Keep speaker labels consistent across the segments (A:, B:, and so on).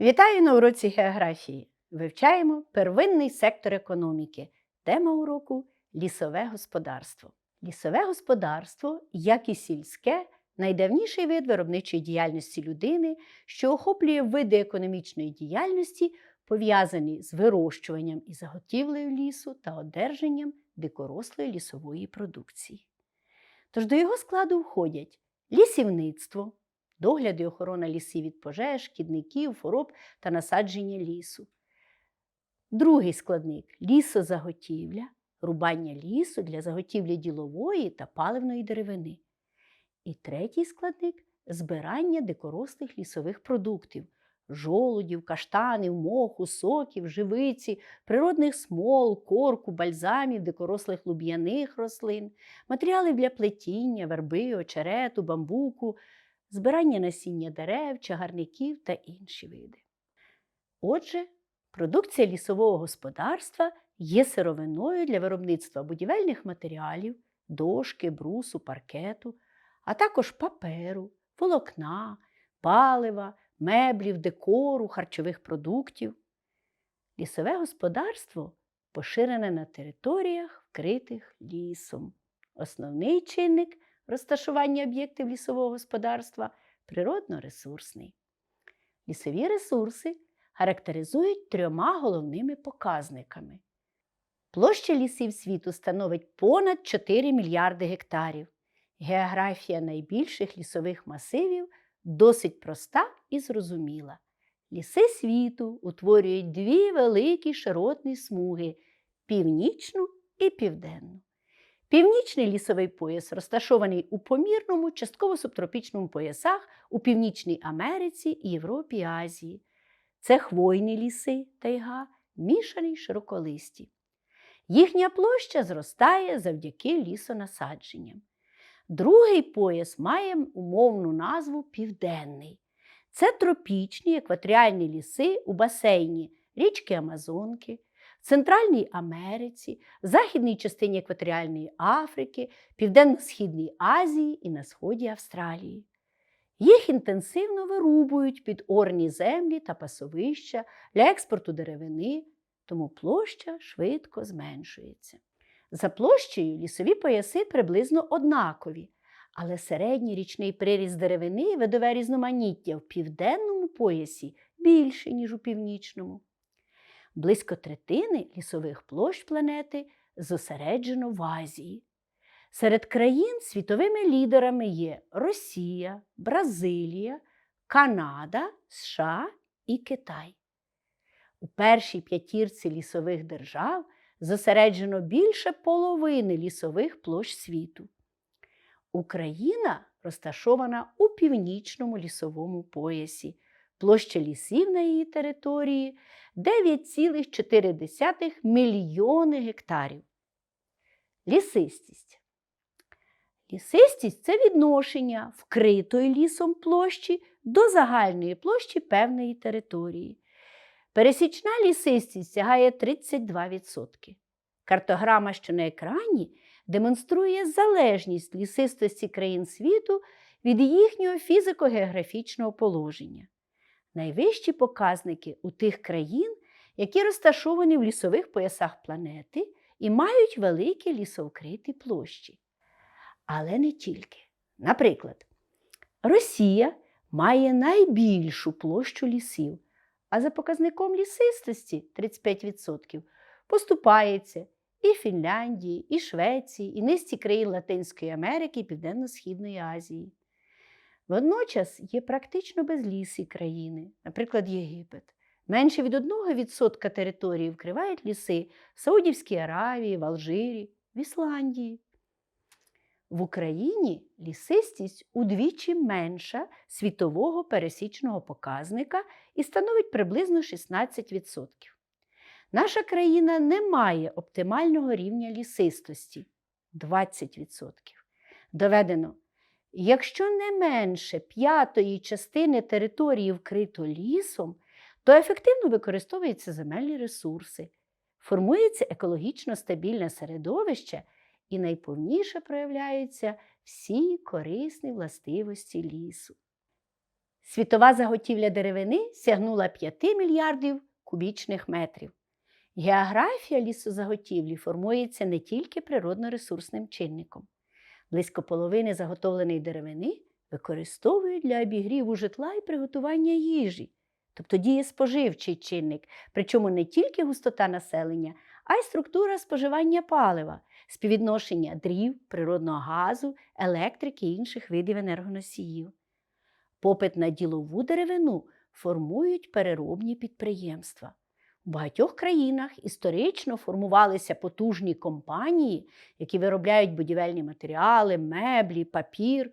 A: Вітаю на уроці географії. Вивчаємо первинний сектор економіки. Тема уроку лісове господарство. Лісове господарство, як і сільське, найдавніший вид виробничої діяльності людини, що охоплює види економічної діяльності, пов'язані з вирощуванням і заготівлею лісу та одержанням дикорослої лісової продукції. Тож до його складу входять лісівництво, догляд і охорона лісів від пожеж, шкідників, хвороб та насадження лісу. Другий складник лісозаготівля, рубання лісу для заготівлі ділової та паливної деревини. І третій складник збирання дикорослих лісових продуктів жолудів, каштанів, моху, соків, живиці, природних смол, корку, бальзамів, дикорослих луб'яних рослин, матеріалів для плетіння, верби, очерету, бамбуку, збирання насіння дерев, чагарників та інші види. Отже, продукція лісового господарства є сировиною для виробництва будівельних матеріалів, дошки, брусу, паркету, а також паперу, волокна, палива, меблів, декору, харчових продуктів. Лісове господарство поширене на територіях, вкритих лісом. Основний чинник розташування об'єктів лісового господарства природно-ресурсний. Лісові ресурси характеризують трьома головними показниками. Площа лісів світу становить понад 4 мільярди гектарів. Географія найбільших лісових масивів досить проста і зрозуміла. Ліси світу утворюють дві великі широтні смуги північну і південну. Північний лісовий пояс розташований у помірному, частково субтропічному поясах у Північній Америці, Європі і Азії. Це хвойні ліси тайга, мішані широколисті. Їхня площа зростає завдяки лісонасадженням. Другий пояс має умовну назву Південний. Це тропічні екваторіальні ліси у басейні річки Амазонки, Центральній Америці, західній частині екваторіальної Африки, Південно-Східній Азії і на сході Австралії. Їх інтенсивно вирубують під орні землі та пасовища для експорту деревини, тому площа швидко зменшується. За площею лісові пояси приблизно однакові, але середній річний приріст деревини і видове різноманіття в південному поясі більше, ніж у північному. Близько третини лісових площ планети зосереджено в Азії. Серед країн світовими лідерами є Росія, Бразилія, Канада, США і Китай. У першій п'ятірці лісових держав зосереджено більше половини лісових площ світу. Україна розташована у північному лісовому поясі. Площа лісів на її території 9,4 мільйони гектарів. Лісистість. Лісистість це відношення вкритої лісом площі до загальної площі певної території. Пересічна лісистість сягає 32%. Картограма, що на екрані, демонструє залежність лісистості країн світу від їхнього фізико-географічного положення. Найвищі показники у тих країн, які розташовані в лісових поясах планети і мають великі лісовкриті площі. Але не тільки. Наприклад, Росія має найбільшу площу лісів, а за показником лісистості 35% поступається і Фінляндії, і Швеції, і низці країн Латинської Америки і Південно-Східної Азії. Водночас є практично безлісі країни, наприклад, Єгипет. Менше від 1% території вкривають ліси в Саудівській Аравії, в Алжирі, в Ісландії. В Україні лісистість удвічі менша світового пересічного показника і становить приблизно 16%. Наша країна не має оптимального рівня лісистості 20%. Доведено, якщо не менше п'ятої частини території вкрито лісом, то ефективно використовуються земельні ресурси, формується екологічно стабільне середовище і найповніше проявляються всі корисні властивості лісу. Світова заготівля деревини сягнула 5 мільярдів кубічних метрів. Географія лісозаготівлі формується не тільки природно-ресурсним чинником. Близько половини заготовленої деревини використовують для обігріву житла і приготування їжі, тобто діє споживчий чинник, причому не тільки густота населення, а й структура споживання палива, співвідношення дрів, природного газу, електрики і інших видів енергоносіїв. Попит на ділову деревину формують переробні підприємства. У багатьох країнах історично формувалися потужні компанії, які виробляють будівельні матеріали, меблі, папір.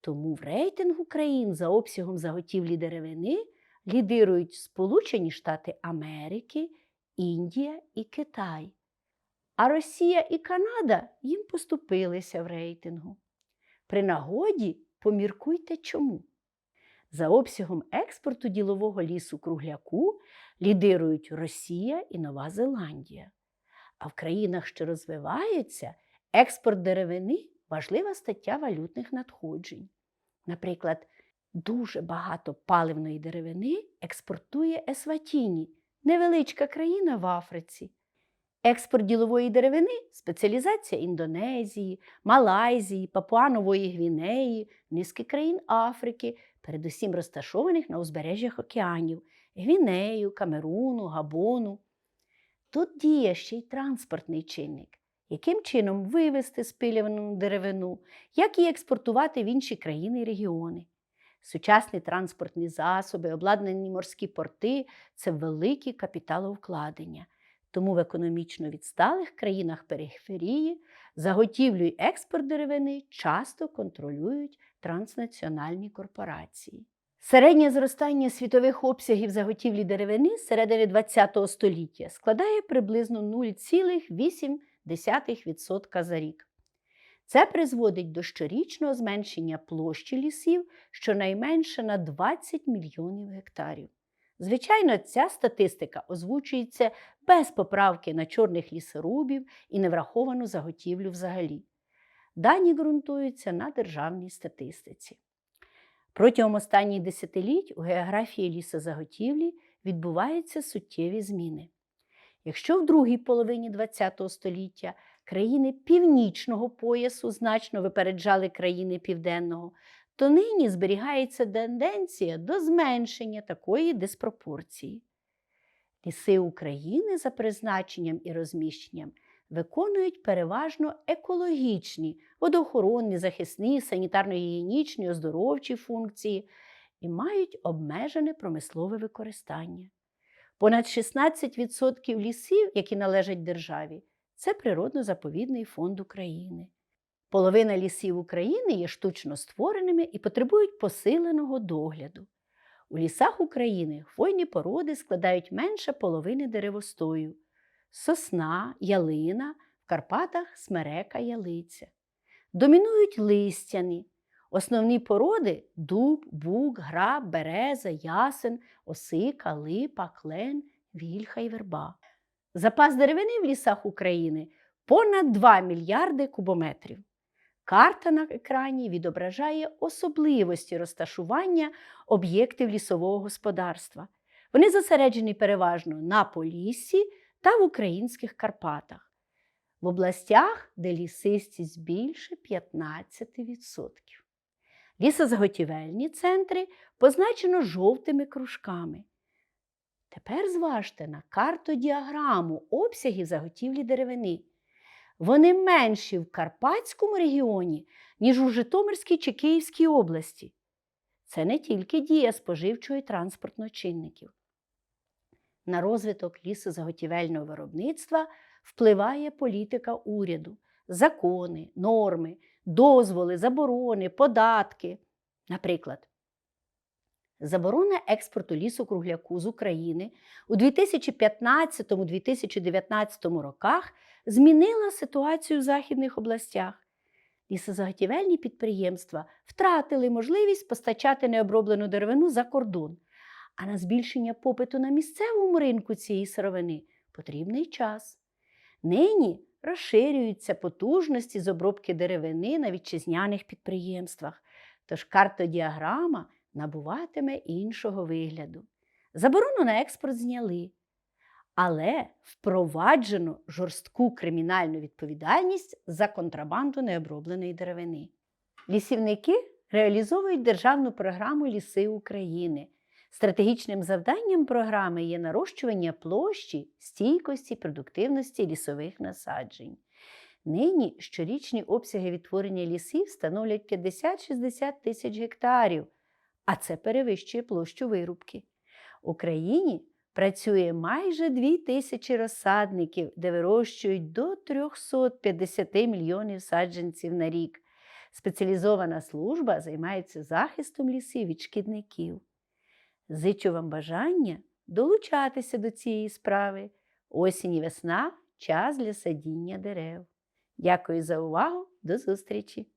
A: Тому в рейтингу країн за обсягом заготівлі деревини лідирують Сполучені Штати Америки, Індія і Китай. А Росія і Канада їм поступилися в рейтингу. При нагоді поміркуйте чому. За обсягом експорту ділового лісу кругляку лідирують Росія і Нова Зеландія. А в країнах, що розвиваються, експорт деревини важлива стаття валютних надходжень. Наприклад, дуже багато паливної деревини експортує Есватіні, невеличка країна в Африці. Експорт ділової деревини спеціалізація Індонезії, Малайзії, Папуанової Гвінеї, низки країн Африки, передусім розташованих на узбережжях океанів Гвінею, Камеруну, Габону. Тут діє ще й транспортний чинник, яким чином вивезти спилювану деревину, як її експортувати в інші країни і регіони. Сучасні транспортні засоби, обладнані морські порти це великі капіталовкладення. Тому в економічно відсталих країнах периферії заготівлю й експорт деревини часто контролюють транснаціональні корпорації. Середнє зростання світових обсягів заготівлі деревини з середини ХХ століття складає приблизно 0,8% за рік. Це призводить до щорічного зменшення площі лісів щонайменше на 20 мільйонів гектарів. Звичайно, ця статистика озвучується без поправки на чорних лісорубів і невраховану заготівлю взагалі. Дані ґрунтуються на державній статистиці. Протягом останніх десятиліть у географії лісозаготівлі відбуваються суттєві зміни. Якщо в другій половині ХХ століття країни північного поясу значно випереджали країни південного, то нині зберігається тенденція до зменшення такої диспропорції. Ліси України за призначенням і розміщенням виконують переважно екологічні, водоохоронні, захисні, санітарно-гігієнічні, оздоровчі функції і мають обмежене промислове використання. Понад 16% лісів, які належать державі, це природно-заповідний фонд України. Половина лісів України є штучно створеними і потребують посиленого догляду. У лісах України хвойні породи складають менше половини деревостою сосна, ялина, в Карпатах смерека ялиця. Домінують листяні. Основні породи дуб, бук, граб, береза, ясен, осика, липа, клен, вільха й верба. Запас деревини в лісах України понад 2 мільярди кубометрів. Карта на екрані відображає особливості розташування об'єктів лісового господарства. Вони зосереджені переважно на Поліссі та в українських Карпатах, в областях, де лісистість більше 15%. Лісозаготівельні центри позначено жовтими кружками. Тепер зважте на картодіаграму обсягів заготівлі деревини. Вони менші в Карпатському регіоні, ніж у Житомирській чи Київській області. Це не тільки дія споживчого і транспортного чинників. На розвиток лісозаготівельного виробництва впливає політика уряду, закони, норми, дозволи, заборони, податки. Наприклад, заборона експорту лісу-кругляку з України у 2015-2019 роках змінила ситуацію в західних областях. Лісозаготівельні підприємства втратили можливість постачати необроблену деревину за кордон, а на збільшення попиту на місцевому ринку цієї сировини потрібний час. Нині розширюються потужності з обробки деревини на вітчизняних підприємствах, тож картодіаграма набуватиме іншого вигляду. Заборону на експорт зняли, але впроваджено жорстку кримінальну відповідальність за контрабанду необробленої деревини. Лісівники реалізовують державну програму Ліси України. Стратегічним завданням програми є нарощування площі, стійкості, продуктивності лісових насаджень. Нині щорічні обсяги відтворення лісів становлять 50-60 тисяч гектарів, а це перевищує площу вирубки. В Україні працює майже 2 тисячі розсадників, де вирощують до 350 мільйонів саджанців на рік. Спеціалізована служба займається захистом лісів від шкідників. Зичу вам бажання долучатися до цієї справи. Осінь і весна час для садіння дерев. Дякую за увагу. До зустрічі!